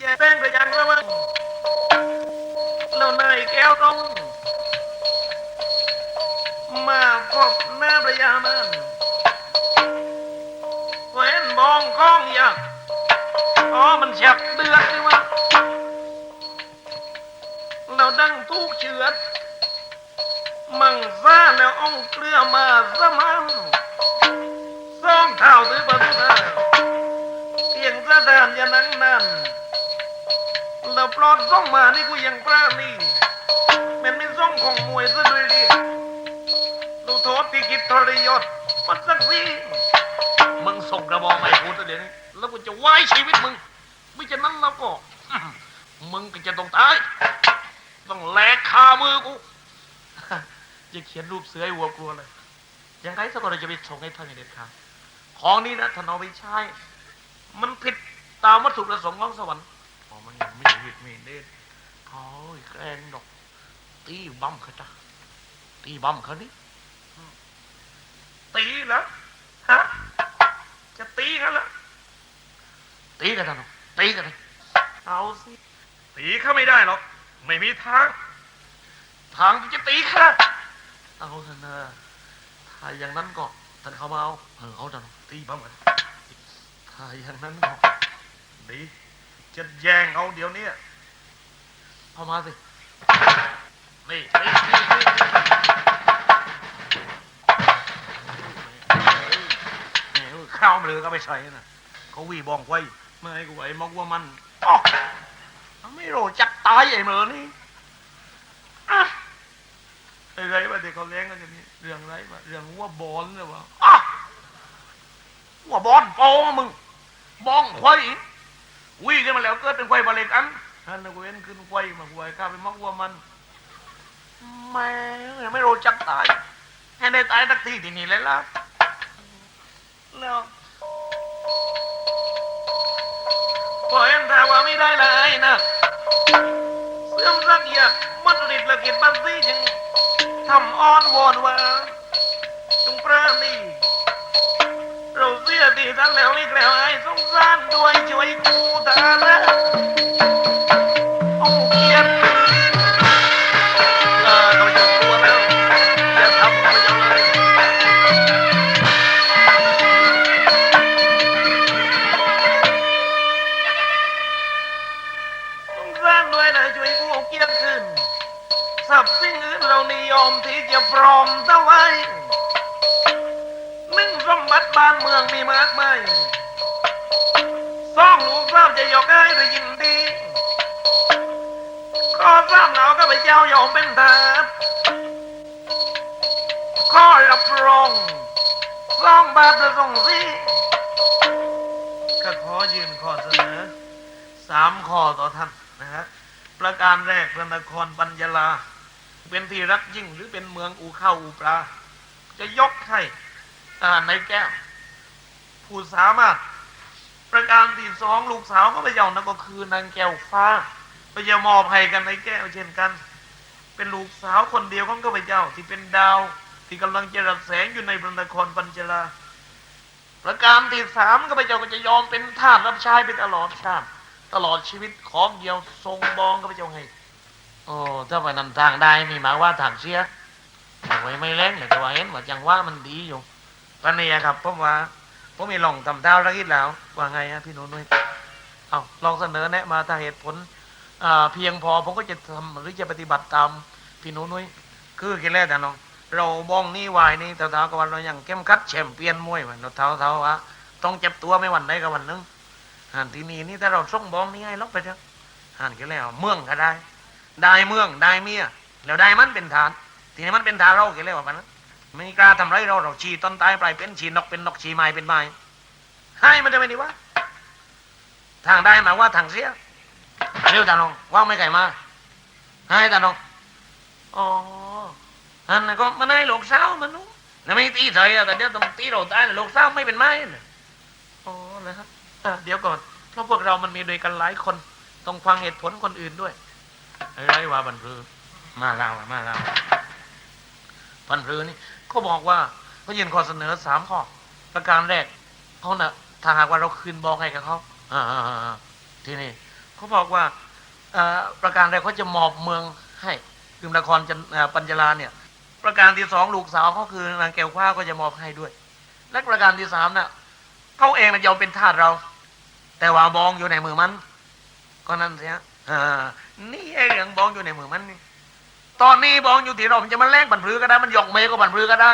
แย่แป้งกระยังแล้วมั้งแล้วนายแก้วต้อง มาพบหน้าประยามันเว้นบองข้องอยากอ๋อมันฉับเดือดนี่วะเราดังทุกเชือด มังซ่าแล้วเอ่องเกลือมาสมันซ่องเท้าถือประตูเท้าเพียงสะดานอยานังนั่น เราปลอดซ่องมานี่กูยังกล้านี่มันไม่ซ่องของมวยซะด้วยดิดูโทษที่คิดทรยศมันสักสิมึงส่งกระบอกมาให้กูตัวเดี๋ยวนี้แล้วกูจะไว้ชีวิตมึง ไม่ฉะนั้นแล้วก็ มึงก็จะต้องตาย ต้องแลกคามือกูจะเขียนรูปเสือให้วัวกลัวเลยยังไงสักคนเราจะไปส่งให้ท่านอย่างเด็ดขาดของนี้นะท่านเอาไปใช้ มันผิดตามวัตถุประสงค์ของสวรรค์อ๋อมัน ม่ผิดม่เด็ดโอ้ยแกงดอก ตีบั้มเขาจ้ะตีบั้มเขานี่ตีเหรอฮะจะตีกันเหรอตีกันท่านตีกันเลเอาสิตีเขาไม่ได้หรอก ไม่มีทาง ทางที่จะตีค่ะเอาเถอะนะถ้าอย่างนั้นก็ท่านเขามาเอาเออเอาเถอะตีบ้างกันถ้าอย่างนั้นก็ดี จะแย่งเอาเดี๋ยวนี้เอามาสิ นี่นี่นี่นี่นี่เข้าวมันเลยก็ไปใส่นะเขาวีบองไว้ไม่ให้กูไอ้มอกว่ามันอ๋อไม่รู้จักตายไอ้เหมือนี่อะอะไรวะเด็กเขาเลี้ยงกันจะมีเรื่องไรวะเรื่องวัวบอลเลยวะอะวัวบอลโป้มึงบ้องควาย วิ่งขึ้นมาแล้วเกิดเป็นควายบาเล็กอันท่านนเว้นขึ้นควายมาควายข้าไปมักวัวมันแม่ยังไม่รู้จักตาย ให้ได้ตายสักทีที่นี่เลยล่ะแล้วพอเห็นแต่ว่าไม่ได้เลยนะเสื่อมสักอย่างมัดริดละกิจบันซี่จึงทำอ้อนวอนว่าจงปราณี เราเสียดีทั้งแล้วอีกแล้วไอ้สงสารด้วยช่วยกูเถอะนะโอ้เกียรติาวจะยกให้โดยยินดีข้อสามเราก็ไปเจ้ายอมเป็นทาสข้อรับรองสองบาทจะส่งสิก็ขอยืนข้อเสนอสามข้อต่อท่านนะฮะประการแรกพระนครปัญญาลา เป็นที่รักยิ่งหรือเป็นเมืองอูเข้าอูปลา จะยกให้ในแก้ว ผู้สามารถ ประการที่สองลูกสาวก็ไปเจ้านั่นก็คือนางแก้วฟ้าไปจะมอบให้กันในแก้วเช่นกัน เป็นลูกสาวคนเดียวของก็ไปเจ้าที่เป็นดาวที่กำลังจะรับแสงอยู่ในพระนครปัญจลาประการที่สามก็ไปเจ้าก็จะยอมเป็นทาสรับใช้ไปตลอดชาติตลอดชีวิตของเดียวทรงบองก็ไปเจ้าให้โอ้ถ้าไปนำทางได้มีหมายว่าทางเสียไว้ไม่เล่นแต่ว่าเห็นว่าจังว่ามันดีอยู่ปานนี้ครับผมว่า ผมมีลองทำเท้ารักอิดแล้ว ว่าไงฮะพี่หนุ่นุ้ยเอาลองเสนอแนะมาถ้าเหตุผลเพียงพอผมก็จะทำหรือจะปฏิบัติตามพี่หนุ่นุ้ยคือกินแล้วแต่น้องเราบ้องนี่วายนี่เท้าๆกับวันเราอยังเข้มขัดแชมเปี้ยนมวยมันเท้าเท้าว่าต้องเจ็บตัวไม่วันใดกับวันหนึงหันที่นี่นี่ถ้าเราส่งบ้องนี่ให้ลบไปเถอะหันกันแล้วเมืองก็ได้ ได้เมืองได้เมียแล้วได้มันเป็นฐาน ทีนี้มันเป็นฐานเรากี่ยวเลยว่ามันนะ ไม่กล้าทำไรเราเราชีต้นตายปลายเป็นชีนกเป็นนกชีไม้เป็นไม้ให้มันจะไม่ดีวะทางได้หมายว่าทางเสียเร็วตานงว่างไม่ไกลมาให้ตานงอ๋ออันนั้นก็มันให้ลูกสามันนู้นแล้วไม่ตีเฉยอะแต่เดี๋ยวต้องตีเราตายลูกสาไม่เป็นไม้อ๋อนะครับอะเดี๋ยวก่อนเพราะพวกเรามันมีด้วยกันหลายคนต้องฟังเหตุผลคนอื่นด้วยอะไรวะบันพือมาเล่ามาเล่าบันพือนี่ เขาบอกว่าเขายื่นข้อเสนอสามข้อ ประการแรกเขาน่ะถ้าหากว่าเราคืนบองให้กับเขาอทีนี้เขาบอกว่าประการแรกเขาจะมอบเมืองให้คือละครจันปัญจลาเนี่ย ประการที่สองลูกสาวเขาคือนางแก้วฟ้าก็จะมอบให้ด้วย และประการที่สามน่ะเขาเองน่ะยอมเป็นทาสเรา แต่ว่าบองอยู่ในมือมันก็นั่นสิฮะนี่ไอ้เรื่องบองอยู่ในมือมันนี่ ตอนนี้บองอยู่ที่เราจะมาแลกบันพือก็ได้ มันหยอกเมย์ก็บันพือก็ได้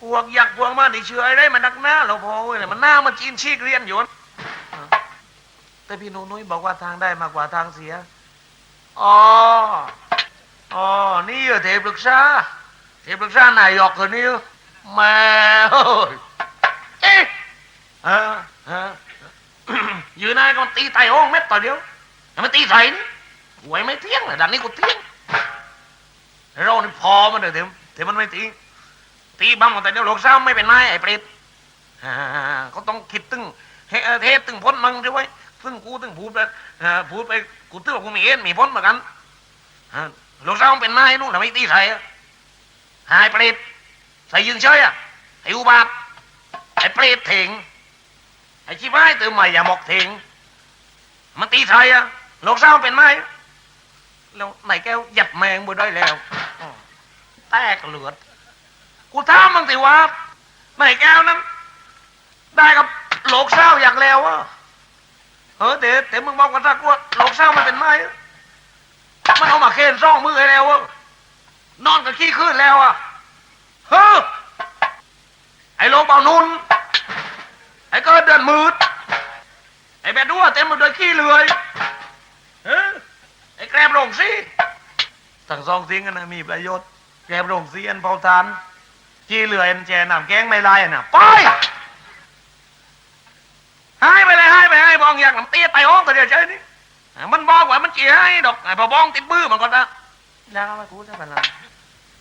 พวกอยากพวกมานี่เชื่อได้มันนักหน้าเราพอเว้ยมันหน้ามันจีนชีกเรียนอยู่แต่พี่นุนุ้ยบอกว่าทางได้มากกว่าทางเสียอ๋ออ๋อนี่เหรอเทปรึกษาเทปรึกษานายอกคนนี้เหรอแม่เฮ้ยเอ๊ะเออเอยืนนายก็ตีไตโอ่งเม็ดต่อเดียวอย่ามตีใส่นี่หวยไม่เที่ยงเลยดันนี้กูเที่ยง เรานี่พอมันเลยเดี๋ยวเดี๋ยวมันไม่ตีตีบ้างแต่เดี๋ยวหลกเศร้าไม่เป็นนายไอ้เปรตอ่าเขาต้องคิดตึงเทศตึงพ้นมังใช่ไหมซึ่งกูตึงพูดไปอ่าพูดไปกูตื้อว่ากูมีเอ็นมีพ้นเหมือนกันอ่าหลกเศร้ามันเป็นนายนู่นแต่ไม่ตีใส่หายเปรตใส่ยืนเฉยอะไอ้อุบาทไอ้เปรตเถงไอ้ชิบหายตื่นใหม่อย่าหมกเถงมันตีใส่อะหลกเศร้ามันเป็นนาย แล้วไหนแก้วหยัดแมงบ่ได้แล้วอ้อแตกเหลือด กูถามมึงสิว่าไหนแก้วนั้น ได้กับโลกเศร้าอย่ากแล้วอะเออเดี๋ยวเดี๋ยวมึงบอกกันสักว่าโลกเศร้ามันเป็นไม้อะมันเอามาเคนซ่องมือให้แล้วอะนอนกับขี้ขึ้นแล้วอะเฮ้อไอ้โลงเป่านุนไอ้กิดเดือนมืด ไอ้แบดดัวเต็มหมดด้วยขี้เลยเออไอ้แกรบลงสิทั้ งสองสิ่งกันนะมีประโยชน์ แกมโรงเสียนเผาทานจีเหลือเอ็นแจน้ำแกงไม่ลายอะน่ะไปให้ไปเลยให้ไปให้บองอยากน้ำเตี้ยไตห้องตัวเดียวเฉยนี่อะมันบอกว่ามันจีให้ดอกไอ้พอบองติดบื้อมันก็ได้แล้วมากูจะเป็นอะไร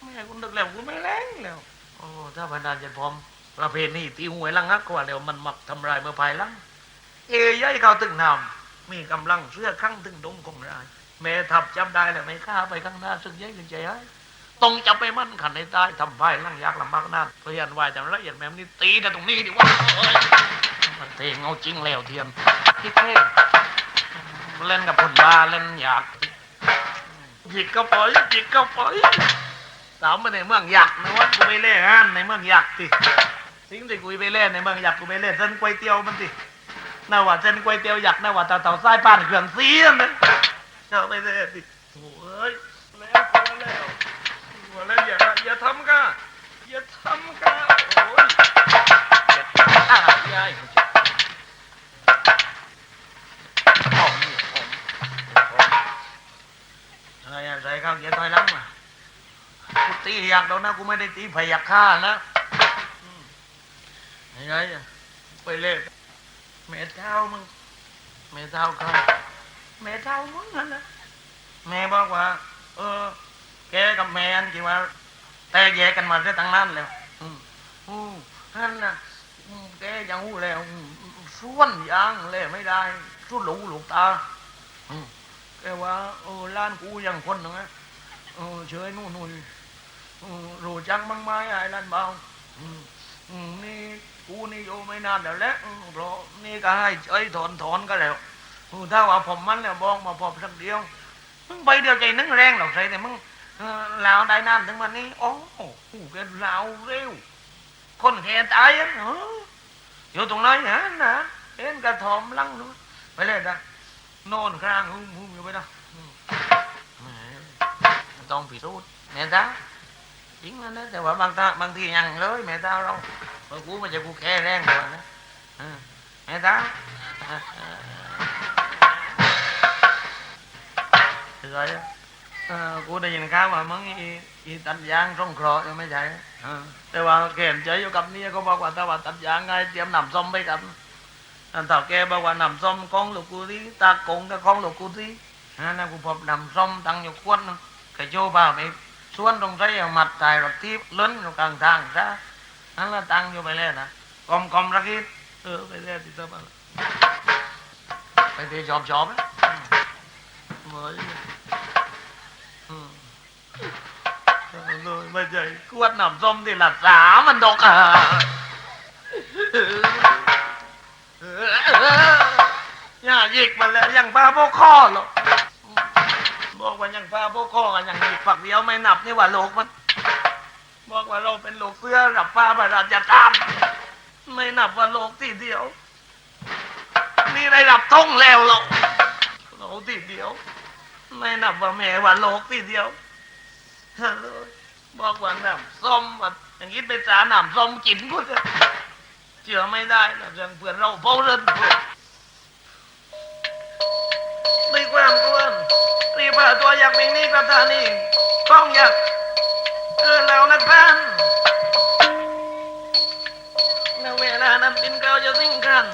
ไม่ให้กูนึกแล้วกูไม่แรงแล้วโอ้ถ้าพนันจะพร้อมประเพณีตีหวยลังงักกว่าเดี๋ยวมันมักทำลายเมื่อภายหลังเอ้ย่อยเขาตึงนำมีกำลังเสื้อข้างตึงดมคงได้ แม่ทับจับได้แล้วไม่ฆ่าไปข้างหน้าสึกยัยถึงใจให้ต้องจับไปมั่นขันในใต้ทำไพ่ล่างยากลำบากนานพยันวายจำละเอียดแม่มนี่ตีแต่ตรงนี้ดิว่าเอ้ยมันเทงเอาจริงแล้วเทียนพี่เท่งเล่นกับคนบ้าเล่นอยากหยิกก็ปล่อยหยิกก็ปล่อยสาวมาในเมืองอยากนะว่ากูไปเล่นงานในเมืองอยากสิสิ่งที่กูไปเล่นในเมืองอยากกูไปเล่นเส้นก๋วยเตี๋ยวมันสิน่าว่าเส้นก๋วยเตี๋ยวอยากน่าว่าตาเต่าไส้ป้านเขื่อนเสียนเลย เจ้าไปเล่นสิโอ้ยแล้วพอแล้วหัวแล้วอย่าอย่าทำกันอย่าทำกันโอ้ยอย่าอะยายหอมนี่หอมหอมอะไรอะใส่ข้าวเกี๊ยวถอยหลังมากูตีอยากโดนนะกูไม่ได้ตีพยักฆ่านะอืมยังไงไปเล่นแม่เท้ามึงแม่เท้าใคร แม่เท้ามึงนั่นนะแม่บอกว่า เออ แกกับแม่อันกี่ว่า แต่แยกกันมาได้ตั้งนั้นแล้วอืมอืมนั่นนะแกยังหู้แล้วส่วนยางเลยไม่ได้สุดหลูหลูกตาอืมแกว่าเออล้านกูยังคนนึงนะเออเชยนู่นนู่นรู้จังบ้างไหมไอ้ล้านเบาอืมอืมนี่กูนี่อยู่ไม่นานแล้วแหละเพราะนี่ก็ให้เอ้ยถอนถอนก็แล้ว อืมถ้าว่าผมมันแล้วบอกมาพอสักเดียว มึงไปเดียวใจนึงแรงหรอกใส่แต่มึงลาวได้นานถึงวันนี้โอ้โหแกลาวเร็ว คนแค่ตายอะเอออยู่ตรงไหนฮะนะเห็นกระถอมลังนู้นไปเลยนะนอนกลางหุ้มหุ้มอยู่ไปนะอืมแหมต้องพิสูจน์แม่ตาจริงนะแต่ว่าบางตาบางทียังเลยแม่ตาเราเมื่อกูมันจะกูแค่แรงกว่านะเออแม่ตา เถื่อยอะเออกูได้ยินข่าวว่ามึงอีอีตัดยางสงเคราะห์ยังไม่ใช่เออแต่ว่าเกณฑ์ใจอยู่กับเนี่ยก็บอกว่าถ้าว่าตัดยางไงเตรียมนำส้มไปกันอันต่อแกบอกว่านำส้มกองลูกกูที่ตากงกับกองลูกกูที่อันนั้นกูพบนำส้มตั้งอยู่ขวดนึงกระโจบ้าไปสวนตรงใจเอามัดตายรถที่ล้นอยู่กลางทางซะนั่นละตั้งอยู่ไปเลยนะกอมกอมรักอิดเออไปเลยที่เจ้าบ้านไปเที่ยวชอบชอบนะอืมเฮ้ย เลยไม่ใช่กวดน้ำส้มที่หลัดสามันดกอะยน่าหยิกมันแล้วยังป้าโบกข้อหรอกบอกว่ายังป้าโบกข้อกันยังหยิกฝักเดียวไม่นับนี่ว่าโลกมัน บอกว่าเราเป็นโลกเสื้อกับป้าประราชทานไม่นับว่าโลกที่เดียว นี่ได้รับท่องแล้วหรอกโลกที่เดียว ไม่นับว่าแม่ว่าโลกที่เดียวฮัลโหล บอกว่าน้ำส้มว่าอย่างนี้ไปสาน้ำส้มกินกูจะเชื่อไม่ได้นะเรื่องเพื่อนเราเฝ้าเรื่องเพื่อนในความกวนรีบพาตัวอยากเป็นนี่กับทานี่ต้องอยากเออแล้วนักบ้านในเวลานั้นเป็นเราจะสิ่งกัน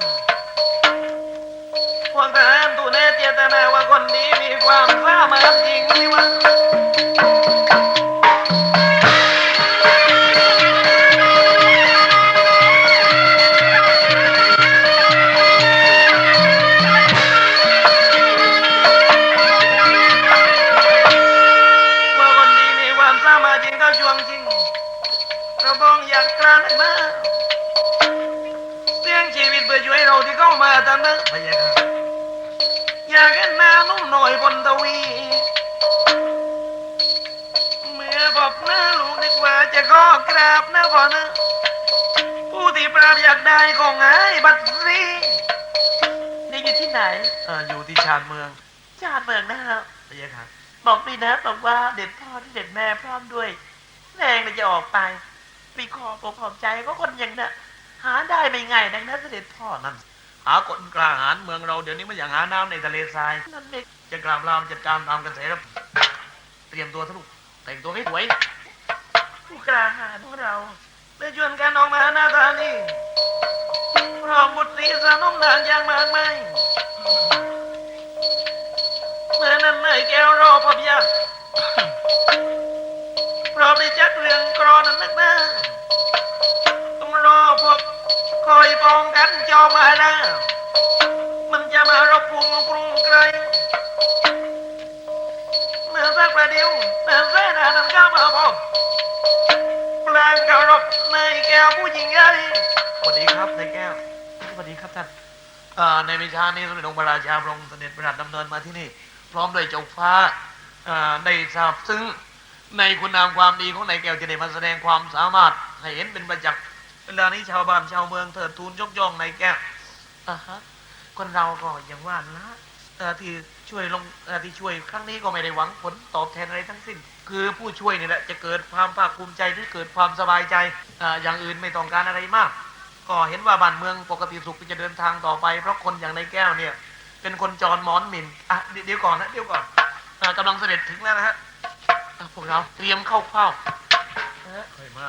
พวกทหารตูเนเจตนาว่าคนดีมีความสามารถจริงนี่วะว่า มาทางนั้นพะยะค่ะอยากเห็นหน้านุ่มหน่อยบนทวี เมื่อพบหน้าลูกนึกว่าจะขอกราบนะพ่อนะผู้ที่ปราบอยากได้ของหายบัตรซีนี่อยู่ที่ไหนเอออยู่ที่ชานเมือง ชาติเมืองนะครับพะยะค่ะบอกดีนะบอกว่าเด็ดพ่อที่เด็ดแม่พร้อมด้วยแรงเลยจะออกไป ปีคอปกขอบใจก็คนอย่างน่ะหาได้ไม่ง่ายดังนั้นเสด็จพ่อนั่น หาคนกล้าหาญเมืองเราเดี๋ยวนี้มันอย่างหาน้ำในทะเลทรายนั่นเองจะกราบรามจัดการตามกระแสแล้วเตรียมตัวทะลุกแต่งตัวให้สวยผู้กล้าหาญของเราได้ชวนกันออกมาหน้าตานี่พร้อมบุตรีสนมนางอย่างมากมายเมื่อนั้นเลยแก้วรอพบยากพร้อมได้จัดเรื่องกรอนั้นนักหน้าต้องรอพบ คอยป้องกันจอมาน้ามันจะมารบพุงกรุงไกลเมื่อสักประเดี๋ยวเมื่อเสนานั้นเข้ามาพบแปลงเคารพในแก้วผู้หญิงใหญ่สวัสดีครับในแก้วสวัสดีครับท่านในวิชานี้สมเด็จองค์พระราชาพระองค์เสด็จประทับดำเนินมาที่นี่ พร้อมด้วยเจ้าฟ้าได้ทราบซึ้งในคุณงามความดีของนายแก้วจะได้มาแสดงความสามารถให้เห็นเป็นประจักษ์ เวลานี้ชาวบ้านชาวเมืองเถิดทูลยกย่องนายแก้วอ่าฮะคนเราก็อย่างว่านะเอ่อที่ช่วยลงเอ่อที่ช่วยครั้งนี้ก็ไม่ได้หวังผลตอบแทนอะไรทั้งสิ้น คือผู้ช่วยนี่แหละจะเกิดความภาคภูมิใจหรือเกิดความสบายใจเอ่ออย่างอื่นไม่ต้องการอะไรมาก ก็เห็นว่าบ้านเมืองปกติสุขจะเดินทางต่อไป เพราะคนอย่างในายแก้วเนี่ย เป็นคนจรหมอนหมินอะเดี๋ยวเดี๋ยวก่อนนะเดี๋ยวก่อนอะกำลังเสด็จถึงแล้วนะฮะอะพวกเราเตรียมเข้าเฝ้าเฮ้ยมา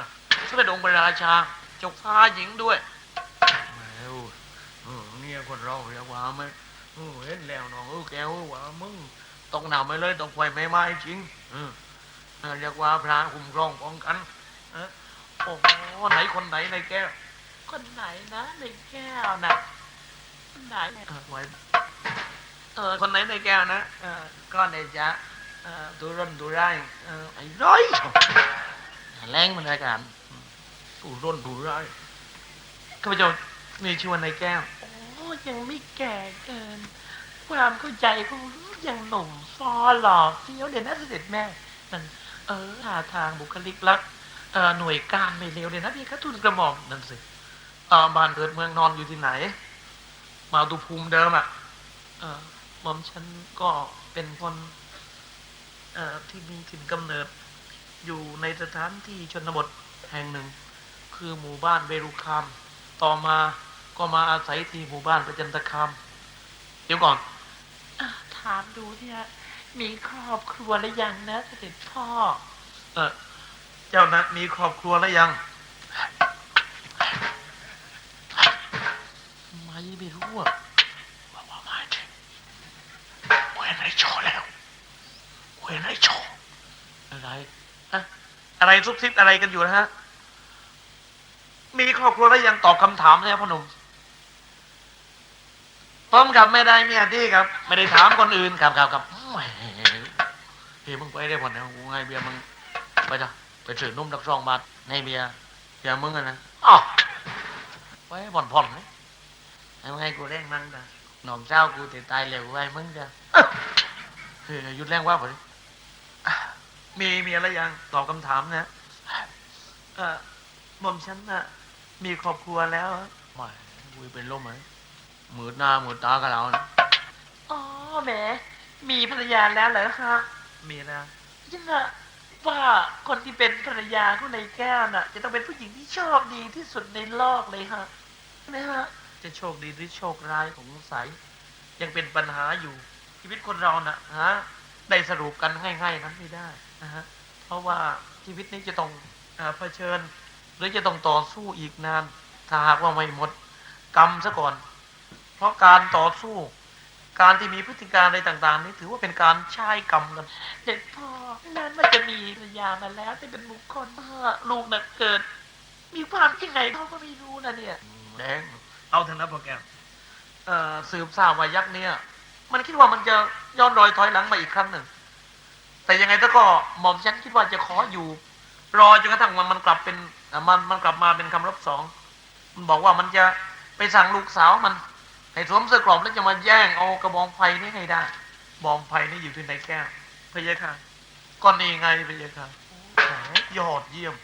เสด็จองค์พระราชา เจกฟ้าหญิงด้วยแล้วเออเนี่ยคนเราเรียกว่าไม่เออเห็นแล้วน้องเออแก้วว่ามึงต้องหนาวไม่เลยต้องไฟไม่ไหม้จริงเออเออเรียกว่าพระคุ้มครองป้องกันเออโอ้โหไหนคนไหนในแก้ว คนไหนนะในแก้วน่ะคนไหนเออไว้เออคนไหนในแก้วนะเออก็ในจะเออดูร่นดูไร่เออไอ้ร้อยแรงมันรายกา รดูร่นดูไร่ข้าพเจ้ามีชื่อว่าในแก้วโอ้ยังไม่แก่เกิน ความเข้าใจของยังหนุ่มฟอหล่อเฟี้ยวเดี๋ยวนะเสด็จแม่นั่นเออทาทางบุคลิกลักษณ์เออหน่วยการไม่เลวเดี๋ยวนะพี่ข้าทุนกระหม่อมนั่นสิเออบ้านเกิดเมืองนอนอยู่ที่ไหน มาตุภูมิเดิมอะเออหม่อมฉันก็เป็นคนเออที่มีถิ่นกำเนิดอยู่ในสถานที่ชนบทแห่งหนึ่ง คือหมู่บ้านเบรุคามต่อมาก็มาอาศัยที่หมู่บ้านประจันตคามเดี๋ยวก่อนถามดูเนี่ยมีครอบครัวหรือยังนะเสด็จพ่อ เออเจ้านะมีครอบครัวแล้วยัง ไม่ไม่รู้อะว่าว่าไม่จริงเวนไอโชว์แล้วเวนไอโชว์อะไรอะอะไรซุบซิบอะไรกันอยู่นะฮะ มีครอบครัวแล้วยังตอบคำถามเลยครับพ่อหนุ่มพร้อมกับไม่ได้เมียที่ครับ ไม่ได้ถามคนอื่นครับครับครับแหมเฮ้ยมึงไปได้ผ่อนนะกูให้เบียร์มึงไปจ้ะไปถือนุ่มดักซองบาทในเบียร์เบียร์มึงอะนะอ๋อไว้ผ่อนผ่อนๆนะให้มึงให้กูเร่งนั่งจ้ะหน้องเจ้ากูติดตายเร็วไว้มึงจ้ะเฮ้ยหยุดแรงว่าผมมีมีอะไรยังตอบคำถามนะเออหม่อมฉันน่ะ มีครอบครัวแล้วไม่กูเป็นลมไหมมืดหน้ามืดตากันแล้วนะอ๋อแหมมีภรรยาแล้วเหรอฮะมีนะฉันน่ะว่าคนที่เป็นภรรยาของนายแก้วน่ะ จะต้องเป็นผู้หญิงที่โชคดีที่สุดในโลกเลยฮะใช่ไหมฮะจะโชคดีหรือโชคร้ายของสายยังเป็นปัญหาอยู่ชีวิตคนเราน่ะฮะได้สรุปกันให้ๆนั้นไม่ได้นะฮะเพราะว่าชีวิตนี้จะต้องอาเผชิญ หรือจะต้องต่อสู้อีกนาน ถ้าหากว่าไม่หมดกรรมซะก่อน เพราะการต่อสู้ การที่มีพฤติการอะไรต่าง ๆ นี่ถือว่าเป็นการใช้กรรมกันเด็กพ่อนั้นมันจะมีภรรยามาแล้วแต่เป็นบุคคลเมื่อลูกน่ะเกิด มีความยังไงเขาก็ไม่รู้นะเนี่ยแดงเอาเถอะนะโปรแกรมเอ่อสืบทราบว่ายักษ์เนี่ย มันคิดว่ามันจะย้อนรอยถอยหลังมาอีกครั้งหนึ่ง แต่ยังไงถ้าก็หม่อมฉันคิดว่าจะขออยู่ รอจนกระทั่งมันมันกลับเป็นอะ มันมันกลับมาเป็นคำรบสอง มันบอกว่ามันจะไปสั่งลูกสาวมัน ให้สวมเสื้อกรอบแล้วจะมาแย่งเอากระบองไฟนี่ให้ได้บองไฟนี่อยู่ที่ไหนแก้วพะยะค่ะก็นี่ไงพะยะค่ะยอดเยี่ยม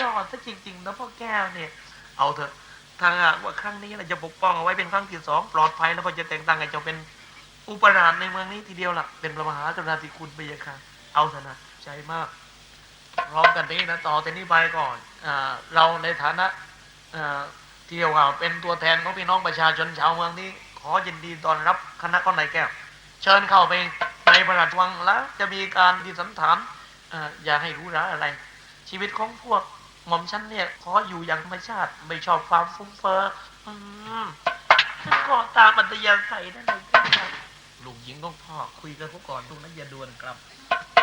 ยอดซะจริงๆนะพ่อแก้วเนี่ย เอาเถอะทางว่าครั้งนี้เราจะปกป้องเอาไว้เป็นครั้งที่สองปลอดภัยแล้วพอจะแต่งตั้งให้เจ้าเป็นอุปราชในเมืองนี้ทีเดียวล่ะ เป็นพระมหากรุณาธิคุณไปยังค่ะเอาเถอะนะใจมาก พร้อมกันนี้นะต่อแต่นี้ไปก่อนอ่าเราในฐานะอ่าที่เรียกว่าเป็นตัวแทนของพี่น้องประชาชนชาวเมืองนี้ ขอยินดีต้อนรับคณะก้อนไหนแก้ว เชิญเข้าไปในพระราชวังแล้วจะมีการที่สันถานอ่าอย่าให้รู้ร้าอะไร ชีวิตของพวกหม่อมฉันเนี่ย ขออยู่อย่างธรรมชาติไม่ชอบความฟุ้งเฟ้ออืมฉันก็ตามอัตยาศัยนั่นเองครับลูกหญิงของพ่อคุยกันเขาก่อนลูกนั้นอย่าด่วนกลับ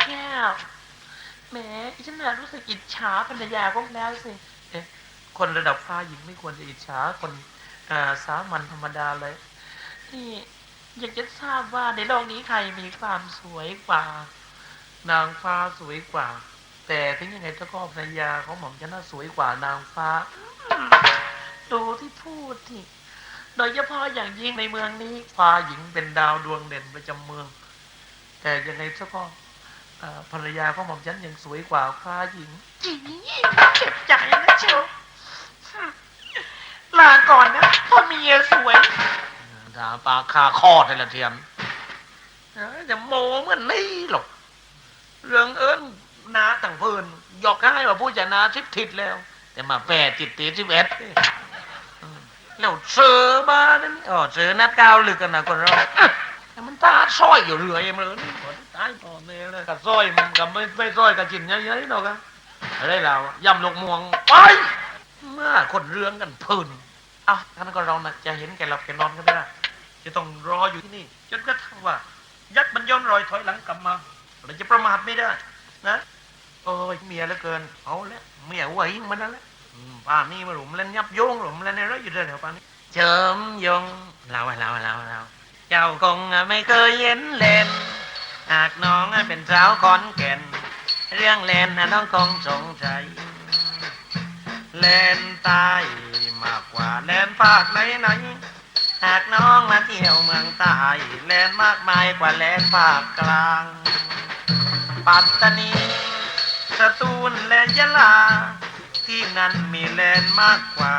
แก้ว แหมฉันน่ะรู้สึกอิจฉาภรรยาพวกแล้วสิเอ๊ะคนระดับฟ้าหญิงไม่ควรจะอิจฉาคนอสามัญธรรมดาเลยนี่อยากจะทราบว่าในโลกนี้ใครมีความสวยกว่า นางฟ้าสวยกว่า แต่ถึงยังไงเจ้าก็ภรรยาของหม่อมฉันน่ะสวยกว่านางฟ้า ดูที่พูดที่โดยเฉพาะอย่างยิ่งในเมืองนี้ฟ้าหญิงเป็นดาวดวงเด่นประจำเมือง แต่ยังไงเจ้าก็ ภรรยาของหม่อมฉันยังสวยกว่าฟ้าหญิงจีเจ็บใจนะเชียวลาก่อนนะพ่อเมียสวยด่าปากคาคอดเลยละเทียมเอ้ยจะโมเหมือนนี่หรอก เรื่องเอิญนาต่างเพิ่นหยอกให้ว่าผู้จะนาทิพทิดแล้ว แต่มาแปดจิตตีสิบเอ็ดแล้วเสือมานั่นอ๋อเสือนัดกาวลึกกันนะคนเราแต่มันตาซอยอยู่เรื่อยมาเลย นี่อตายพ่อแม่เลยกับซอยมันกับไม่ไม่ซอยกับจินเยอะๆหรอกอะอะไรเรายำลูกม่วงไปเมื่อคนเรื่องกันพื้นเอ้าท่านก็เรานะจะเห็นแก่หลับแกนอนกันไม่ได้จะต้องรออยู่ที่นี่ จนกระทั่งว่า ยักษ์มันย้อนรอยถอยหลังกลับมาเราจะประมาทไม่ได้ นะโอ้ยเมียเหลือเกินเอาแล้วเมียไหวมันนั่นแหละป่านนี้มาหลุมเล่นยับโยงหลุมเล่นอะไรอยู่เรื่อยๆป่านนี้เฉิมยงเราเราเราเราเจ้าคงไม่เคยเห็นเล่น หากน้องเป็นสาวขอนแก่น เรื่องเล่นน้องคงสงสัยเล่นใต้มากกว่าเล่นภาคไหนไหนหากน้องมาเที่ยวเมืองใต้เล่นมากมายกว่าเล่นภาคกลาง ปัตตานีสตูลและยะลา ที่นั่นมีแลนมากกว่า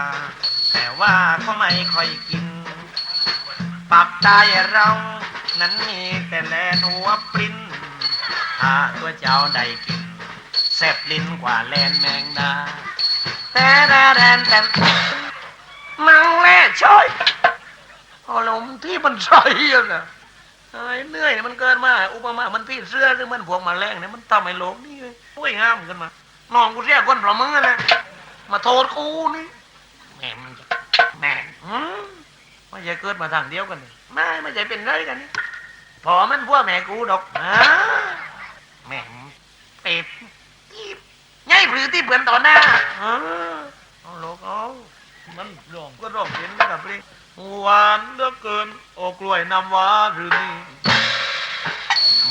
แต่ว่าก็ไม่ค่อยกิน ปักใต้เรา นั้นมีแต่แลนหัวปริ้นถ้าตัวเจ้าได้กินแซ่บลิ้นกว่าแลนแมงดาแต่แดแดนแต่มังแล่ช่อยอารมณ์ที่มันใช่อะนะไอ้เหนื่อยมันเกินมาอุปมา มันพี่เสื้อหรือมันพวกมาแรงเนี่ยมันทำให้โลกนี่โอ้ยงามขึ้นมาน้องกูเรียกคนเพระมึงอนะมาโทษกูนี่แม่มันแม่อืมไม่ใช่เกิดมาทางเดียวกันนี่ไม่ไม่ใช่เป็นไรกันนี่ อมันพวกแม่กูดอกอ่าแม่มเป็ดที่ไงหรือที่เปือนต่อหน้าอ่าเอาลูกเอามันร้องก็ร้องเห็นนะครับพี่หวานเหลือเกิน โอ้กล้วยน้ำว้าหรือนี่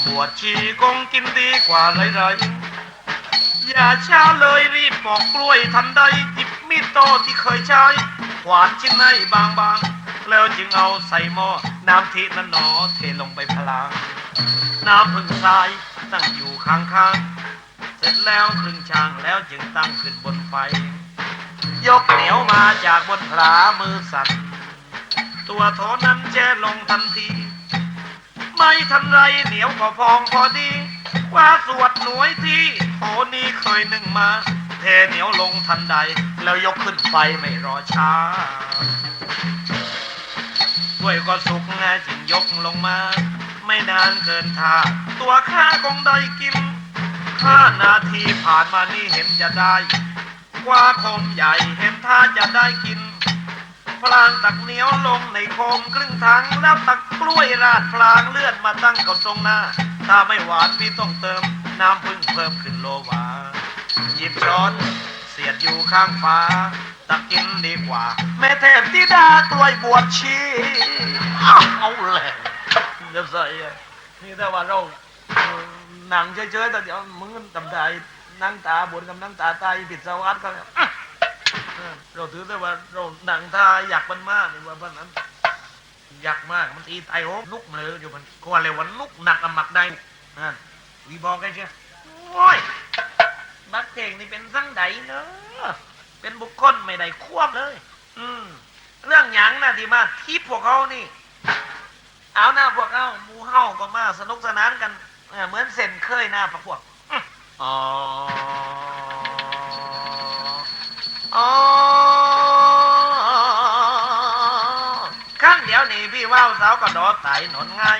บวชชีคงกินดีกว่าไรๆอย่าช้าเลยรีบปอกกล้วยทันใดหยิบมีดโตที่เคยใช้ขวานชิ้นในบางๆ แล้วจึงเอาใส่หม้อ น้ำทินั้นหนอเทลงไปพลาง น้ำพึ่งทรายตั้งอยู่ข้างๆเสร็จแล้วครึ่งช่างแล้วจึงตั้งขึ้นบนไฟ ยกเหนียวมาจากบนผามือสั่น ตัวโถนั้นแช่ลงทันที ไม่ทันไรเหนียวก็พองพอดี ว่าสวดหน่วยที่โถนี้เคยหนึ่งมา เทเหนียวลงทันใด แล้วยกขึ้นไฟไม่รอช้า วยก็สุกไงจึงยกลงมา ไม่นานเกินท่า ตัวข้าคงได้กินห้านาทีผ่านมานี่เห็นจะได้ กว่าคมใหญ่เห็นท่าจะได้กินพลางตักเหนียวลงในโคมครึ่งถังแล้วตักกล้วยราดพลางเลือดมาตั้งกับตรงหน้า ถ้าไม่หวานพี่ต้องเติม น้ำพึ่งเพิ่มขึ้นโลวาหยิบช้อน เสียดอยู่ข้างฟ้า ตักกินดีกว่า แม่เทพธิดากล้วยบวชชีอ้าวเอาแหละจะใส่อะนี่ถ้าว่าเราหนังเฉยๆแต่เดี๋ยวมึงตำไทยนั่งตาบนกับนั่งตาตายผิดสวัสดิ์เขาเนี่ยเราถือได้ว่าเราหนังทาอยากมันมากนี่ว่าบ้านนั้นอยากมากมันตีไตโหกนุกเลยอยู่มันก็ว่าเลยว่านุกหนักกับหมักได้นั่นวีบอกกันเชียวโอ้ยบักเก่งนี่เป็นสังใดเนอะ เป็นบุคคลไม่ได้ควบเลย อืม เรื่องหยังนะที่มาทิพพวกเขานี่ เอาหน้าพวกเขาหมูเฮาก็มาสนุกสนานกันเหมือนเส้นเคยหน้าพวกพวกอ๋ออ๋อข้างเดียวนี่พี่ว่าวสาวก็ดอไตหนนง่าย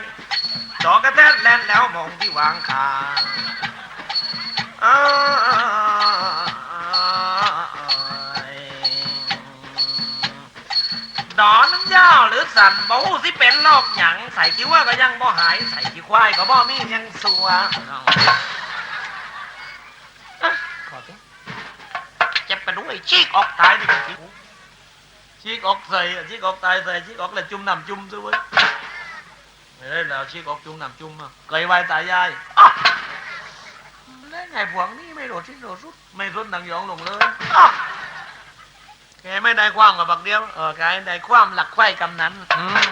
ดอกกระแทกแลนแล้วมองที่วางขาเอ้ ดอนั้นยาวหรือสันบ่ฮู้สิเป็นโรคหยังใส่คิ้วว่าก็ยังบ่หาย ใส่ขี้ควายก็บ่มียังสัวอะขอโทษเจ็บไปด้วยชีกออกตายดิชีกชีกออกใส่อะชีกออกตายใส่ชีกออกแล้วจุ่มน้ำจุ่มซะเว้ยไม่ได้แล้วชีกออกจุ่มน้ำจุ่มอะไกลไวตายายอ๊ะแล้วไงพวงนี่ไม่โดดที่โดดสุด ไม่สุดดังยองลงเลยอ๊ะ แกไม่ได้ความกับบักเดียวเออแกได้ความหลักไข่กำนันอืม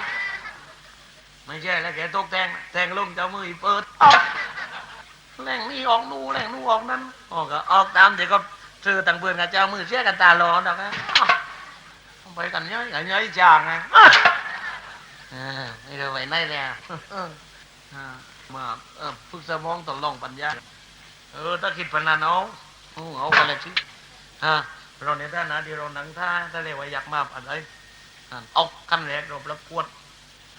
ไม่ใช่แล้วแกตกแทงแทงลงเจ้ามืออีเปิดอ๊ะแรงนี่ออกนู่แรงนู่ออกนั้นออกก็ออกตามเดี๋ยวก็ซื้อต่างเพื่อนกับเจ้ามือเสียกันตาหลอนดอกนะอ้าวไปกันย้อยกันย้อยจางไงอ้าวเออไม่รู้ไปไหนแล้วเอออ่ามาเออฝึกสมองต่อลองปัญญาเออถ้าคิดพนันเอาเอาเอาไปเลยสิฮะ เราในฐานะที่เราหนังท่าถ้าเรียกว่าอยากมาอะไรเอาขั้นแรกเราประกวด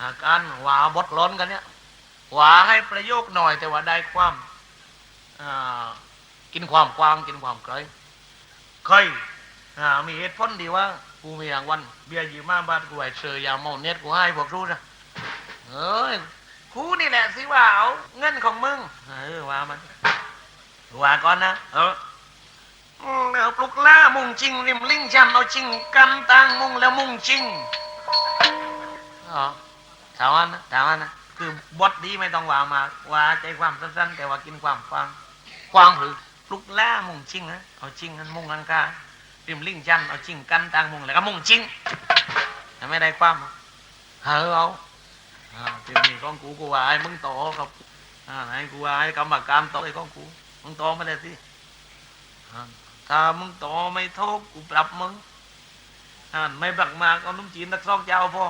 อาการหวาบดล้นกันเนี่ยหวาให้ประโยคหน่อย แต่ว่าได้ความกินความกว้างกินความไกลเคยอ่มีเหตุผลดีว่ากูมีรางวัลเบียร์ยี่มาบาทกูไอ้เชยยาเมาเน็ตกูให้พวกรู้นะเอ้ยกูนี่แหละสิว่าเอาเงินของมึงเออว่ามันว่าก่อนนะเออ อืมเอาปลุกล่ามุ่งจริง ริมลิงชันเอาจริงกันตังมุ่งแล้วมุ่งจริงอ๋อถามว่านะถามว่านะคือบทดีไม่ต้องว่ามาว่าใจความสั้นๆแต่ว่ากินความฟังความหรือปลุกล่ามุ่งจริงนะเอาจริงกันมุ่งอังการิมลิงชันเอาจริงกันตังมุ่งแล้วก็มุ่งจริงแต่ไม่ได้ความเออเอาอ่าทีนี้ของกูกูว่าไอ้มึงโตกับอ่าไหนกูว่าไอ้กรรมการโตไอ้ของกูมึงโตไม่ได้สิ ถ้ามึงโตไม่โทษกูปรับมึงอ่าไม่บักมากเอานุ่มจีนนักซอกเจ้าพ่อ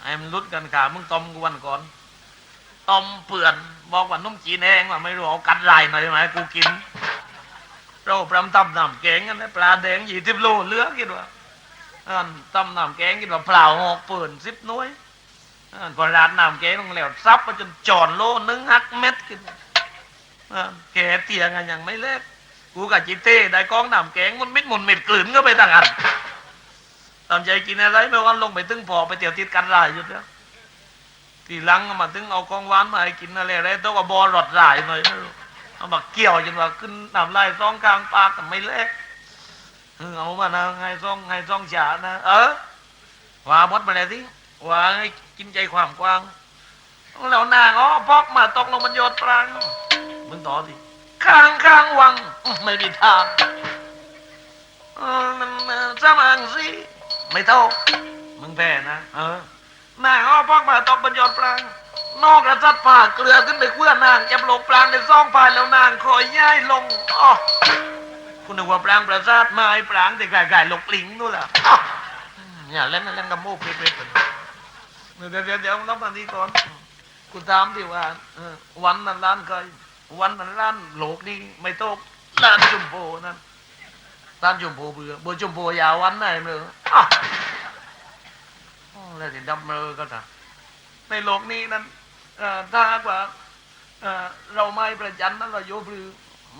ไอ้มันรุดกันขามึงต้มกูวันก่อนต้มเปื่อนบอกว่านุ่มจีนแห้งว่าไม่รู้เอากัดลายหน่อยไหมกูกิน เราปรำตำน้ำแกงกันนะปลาแดงยี่สิบโลเลือกินว่าอ่าตำน้ำแกงกินว่าเปล่าหอกเปื่อนสิบน่วยอ่าพอราดน้ำแกงลงแล้วซับมาจนจอนโลนึงหักเม็ดกินอ่าแกเตียงกันอย่างไม่เล็ก กูกับจิเต้ได้กองน้ำแกงมันมิดมุนมิดกลืนก็ไปต่างอันตามใจกินอะไรไม่วันลงไปตึงพอไปเตี๋ยวติดกันรายอยู่แล้วทีหลังก็มาตึงเอากองหวานมาให้กินอะไรอะไรต้องเอาบอลรดรายหน่อยไม่รู้เอามาเกี่ยวจนว่าขึ้นน้ำลายซองกลางปากแต่ไม่เล็กเออเอามานะไงซองไงซองฉานะ เออว่าบดมาเลยสิว่าให้กินใจความกว้างแล้วนางอ๋อพอกมาตกลงมันโยนปรังมึงต่อสิ ข้างข้างวัง ไม่มีทางเออมันเออสมังสิไม่เท่ามึงแพ้นะเออนางอ้อพักมาตอกบรรยอดปรางนอกกระซัดผ่าเกลือขึ้นไปเพื่อนางจับหลกปรางในซ่องผานแล้วนางคอยย่ายลงอ้อคุณนึกว่าปรางประสาทไม้ปรางแต่ไก่ๆหลกหลิงนู่นล่ะอ้ออย่าเล่นนะเล่นกับโม่เพลิดๆเดี๋ยวเดี๋ยวเดี๋ยวน้องตอดีก่อนกูถามที่ว่าวันนั้นร้านเคย วันนั้นร้านโหลกนี่ไม่ตกร้านจุ่มโพนั่นร้านจุ่มโพเบื่อเบื่อจุ่มโพยาววันไหนเมื่ออ้ออ๋อแล้วที่ดำเมอก็นะในโลกนี้นั้นอถ้าหากว่าเราไม่ประจันนั้นเราโยบรือ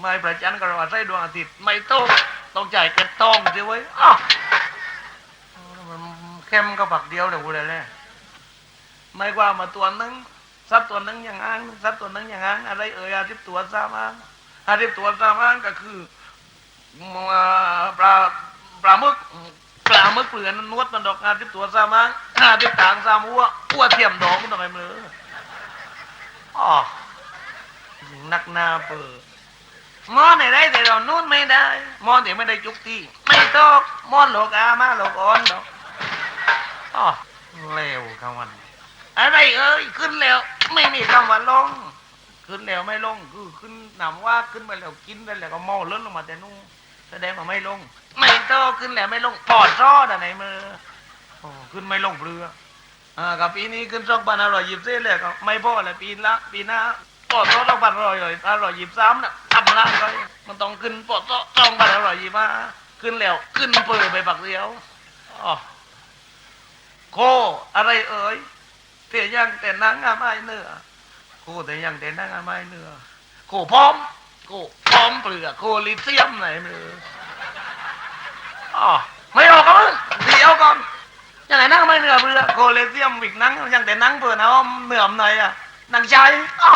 ไม่ประจันก็เราอาศัยดวงอาทิตย์ไม่ตกต้องจ่ายเก็บทองสิเว้ยอ้าวอ๋อมันเข้มก็ปักเดียวเดี๋ยกูเลยแหละไม่ว่ามาตัวนึง สัตว์ตัวนึงอย่างอ้างสัตว์ตัวนึงอย่างอ้างอะไรเอ่ยอาทิตย์ตัวสามอ้างอาทิตย์ตัวสามอ้างก็คือปลาปลาหมึกปลาหมึกเปลือนนวดมันดอกอาทิตย์ตัวสามอ้างอาทิตย์ต่างสามอ้วอ้วเทียมดอกมันทำไมมืออ๋อนักหนาเปิดมอนไหนได้แต่เรานู่นไม่ได้มอนแต่ไม่ได้จุกที่ไม่ตกมอนโลอกอามาโลอกอ่อนดอกอ๋อเร็วคำวัน อะไรเอ้ยขึ้นแล้ว ไม่มีคำว่าลง ขึ้นแล้วไม่ลงคือขึ้นหนำว่าขึ้นไปแล้วกินไปแล้วก็เมาล้นลงมาแต่นู่นแสดงว่าไม่ลง ไม่โตขึ้นแล้วไม่ลงปอดรอดอะไหนมือขึ้นไม่ลงเรืออ่ากับปีนี้ขึ้นสองพันอร่อยยิบเส้นเลยก็ไม่พอเลยปีละปีหน้าปอดรอสองพันอร่อยอร่อยยิบซ้ำน่ะทำละก็มันต้องขึ้นปอดรอสองพันอร่อยยิบมาขึ้นแล้วขึ้นเปิดไปปักเดียวอ๋อโคอะไรเอ่ย เตียยังแต่นางงามไอเนื้อโคแต่ยังแต่นางงามไอเนื้อโคพร้อมโคพร้อมเปลือกโคลิเซียมไหนมืออ๋อไม่ออกกันเดี๋ยวก่อนยังไงนั่งไม่เนื้อเปลือกโคลิเซียมวิกนั่งยังแต่นั่งเปิดเนาเหนื่อมไหนอะนั่งใจอ๋อ